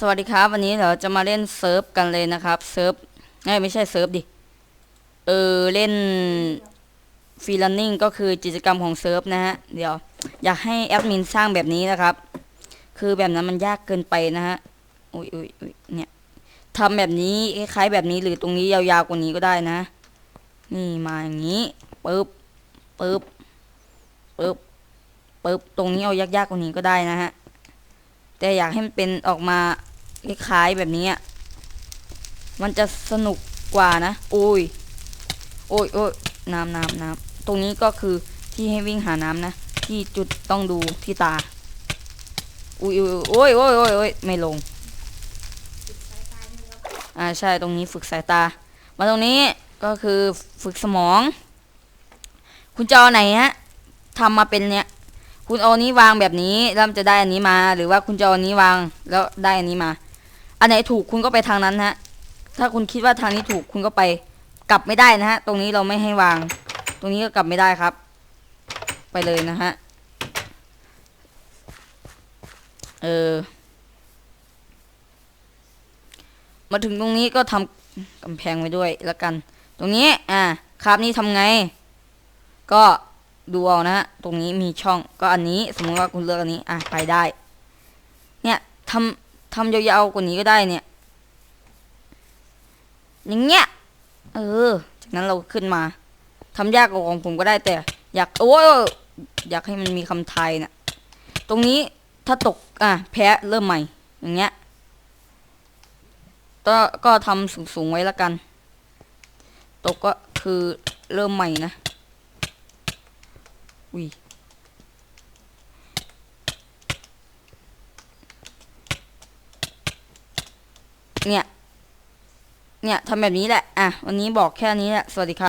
สวัสดีครับวันนี้เราจะมาเล่นเซิร์ฟกันเลยนะครับเซิร์ฟไม่ใช่เซิร์ฟดิเออเล่นฟรีลันนิ่งก็คือกิจกรรมของเซิร์ฟนะฮะเดี๋ยวอยากให้แอดมินสร้างแบบนี้นะครับ คือแบบนั้นมันยากเกินไปนะฮะอุ้ยอุ้ยอุ้ยเนี่ยทำแบบนี้คล้ายๆแบบนี้หรือตรงนี้ยาวๆกว่านี้ก็ได้นะ นี่มาอย่างนี้ปึ๊บปึ๊บปึ๊บปึ๊บตรงนี้เอายากๆกว่านี้ก็ได้นะฮะ แต่อยากให้มันเป็นออกมาคล้ายๆแบบนี้อะมันจะสนุกกว่านะ โอ้ย โอ้ยโอ้ยน้ำน้ำน้ำตรงนี้ก็คือที่ให้วิ่งหาน้ำนะ ที่จุดต้องดูที่ตาอุ้ยอุ้ยโอ้ยโอ้ยโอ้ยโอ้ยไม่ลง อ่าใช่ตรงนี้ฝึกสายตา มาตรงนี้ก็คือฝึกสมอง คุณจะเอาไหนฮะทำมาเป็นเนี้ย คุณเอานี้วางแบบนี้แล้วมันจะได้อันนี้มา หรือว่าคุณจะเอาอันนี้วางแล้วได้อันนี้มา อันไหนถูกคุณก็ไปทางนั้นฮะ ถ้าคุณคิดว่าทางนี้ถูกคุณก็ไป กลับไม่ได้นะฮะ ตรงนี้เราไม่ให้วาง ตรงนี้ก็กลับไม่ได้ครับ ไปเลยนะฮะ เออ มาถึงตรงนี้ก็ทำกำแพงไว้ด้วยแล้วกัน ตรงนี้ อ่าคราบนี้ทำไง ก็ ดูเอานะฮะตรงนี้มีช่องก็อันนี้ สมมติว่าคุณเลือกอันนี้อะไปได้ เนี่ยทำทำยาวๆกว่านี้ก็ได้เนี่ย อย่างเงี้ยเออ จากนั้นเราขึ้นมาทำยากกว่าของผมก็ได้แต่ อยากโอ้ยอยากให้มันมีคำไทยนะตรงนี้ถ้าตกอะแพ้เริ่มใหม่ อย่างเงี้ยก็ก็ทำสูงๆไว้ล้วกัน ตกก็คือเริ่มใหม่นะ อุ้ยเนี่ย เนี่ยทำแบบนี้แหละ อะ วันนี้บอกแค่นี้แหละ สวัสดีครับ